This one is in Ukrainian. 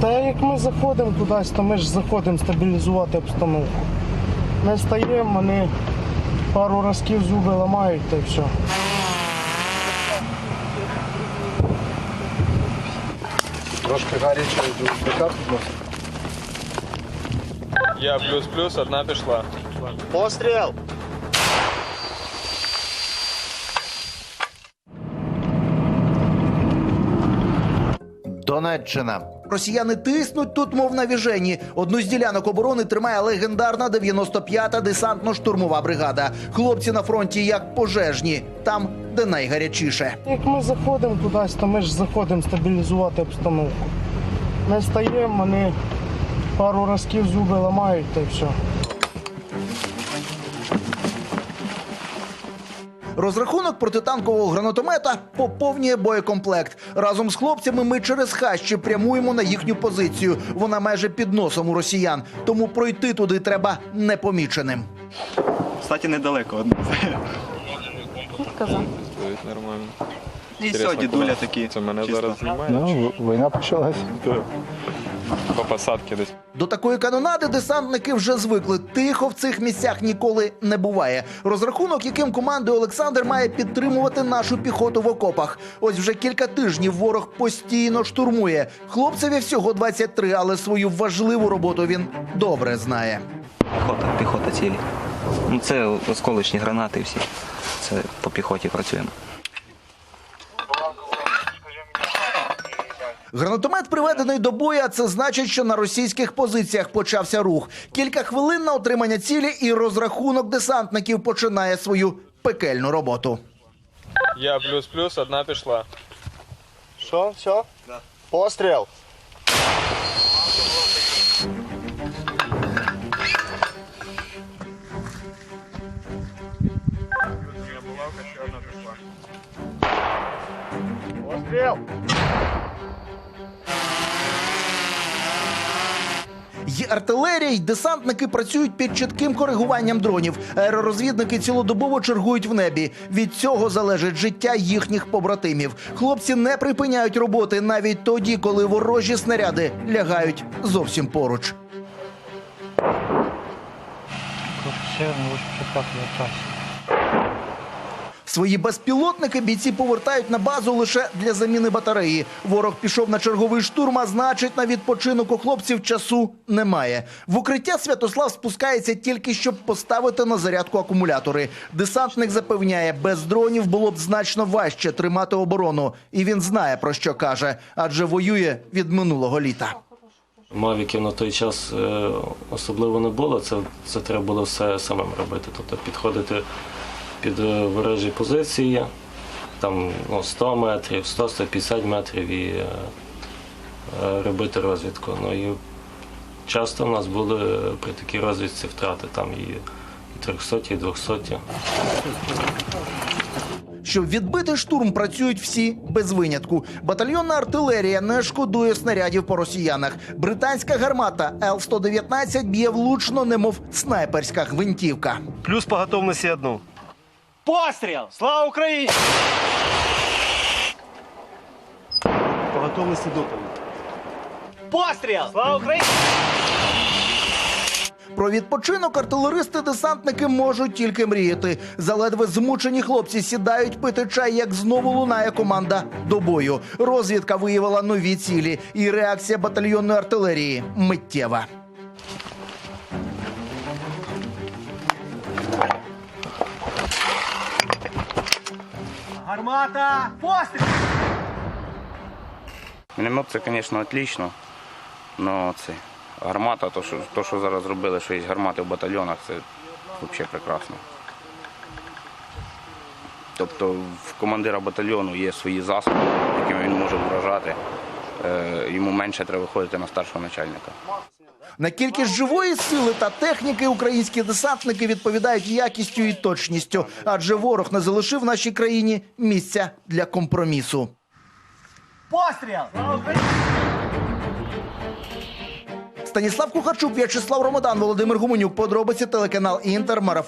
Та як ми заходимо кудись, то ми ж заходимо стабілізувати обстановку. Ми стаємо, вони пару разків зуби ламають та й все. Трошки гаряче бекап відносить. Я плюс-плюс, одна пішла. Постріл! Донеччина. Росіяни тиснуть тут, мов на віжені. Одну з ділянок оборони тримає легендарна 95-та десантно-штурмова бригада. Хлопці на фронті як пожежні, там, де найгарячіше. Як ми заходимо кудись, то ми ж заходимо стабілізувати обстановку. Ми стаємо, вони пару разків зуби ламають та й все. Розрахунок протитанкового гранатомета поповнює боєкомплект. Разом з хлопцями ми через хащі прямуємо на їхню позицію. Вона майже під носом у росіян, тому пройти туди треба непоміченим. Кстати, недалеко одне. Стоїть нормально. І сьогодні дуля такі. Це мене зараз знімає? Ну, війна почалась. По посадці десь. До такої канонади десантники вже звикли. Тихо в цих місцях ніколи не буває. Розрахунок, яким командує Олександр, має підтримувати нашу піхоту в окопах. Ось вже кілька тижнів ворог постійно штурмує. Хлопцеві всього 23, але свою важливу роботу він добре знає. Піхота, піхота цілі. Ну, це осколочні гранати всі. Це по піхоті працюємо. Гранатомет приведений до бою, а це значить, що на російських позиціях почався рух. Кілька хвилин на отримання цілі, і розрахунок десантників починає свою пекельну роботу. Я плюс-плюс, одна пішла. Що, все? Постріл! Постріл! Й артилерія, й десантники працюють під чітким коригуванням дронів. Аеророзвідники цілодобово чергують в небі. Від цього залежить життя їхніх побратимів. Хлопці не припиняють роботи навіть тоді, коли ворожі снаряди лягають зовсім поруч. Свої безпілотники бійці повертають на базу лише для заміни батареї. Ворог пішов на черговий штурм, а значить, на відпочинок у хлопців часу немає. В укриття Святослав спускається тільки щоб поставити на зарядку акумулятори. Десантник запевняє, без дронів було б значно важче тримати оборону, і він знає про що каже, адже воює від минулого літа. Мавіків на той час е, особливо не було. Це, це треба було все самим робити. Тобто підходити під е, ворожі позиції, там ну, 100 метрів, 100-150 метрів і е, е, робити розвідку. Ну і часто в нас були при такій розвідці втрати там і, і 300, і 200. Щоб відбити штурм, працюють всі без винятку. Батальйонна артилерія не шкодує снарядів по росіянах. Британська гармата Л-119 б'є влучно, немов снайперська гвинтівка. Плюс по готовності одну. Постріл! Слава Україні! По готовності доповідь. Постріл! Слава Україні! Про відпочинок артилеристи-десантники можуть тільки мріяти. Заледве змучені хлопці сідають пити чай, як знову лунає команда до бою. Розвідка виявила нові цілі, і реакція батальйонної артилерії миттєва. Гармата! Постріл! Міномет це, звісно, отлично. але це гармата, то що, то, що зараз зробили, що є гармати в батальйонах, це взагалі прекрасно. Тобто в командира батальйону є свої засоби, якими він може вражати. Е, Йому менше треба виходити на старшого начальника. На кількість живої сили та техніки українські десантники відповідають якістю і точністю, адже ворог не залишив нашій країні місця для компромісу. Постріл! Станіслав Кухарчук, В'ячеслав Ромадан, Володимир Гуменюк. Подробиці телеканал Інтер. Марафон.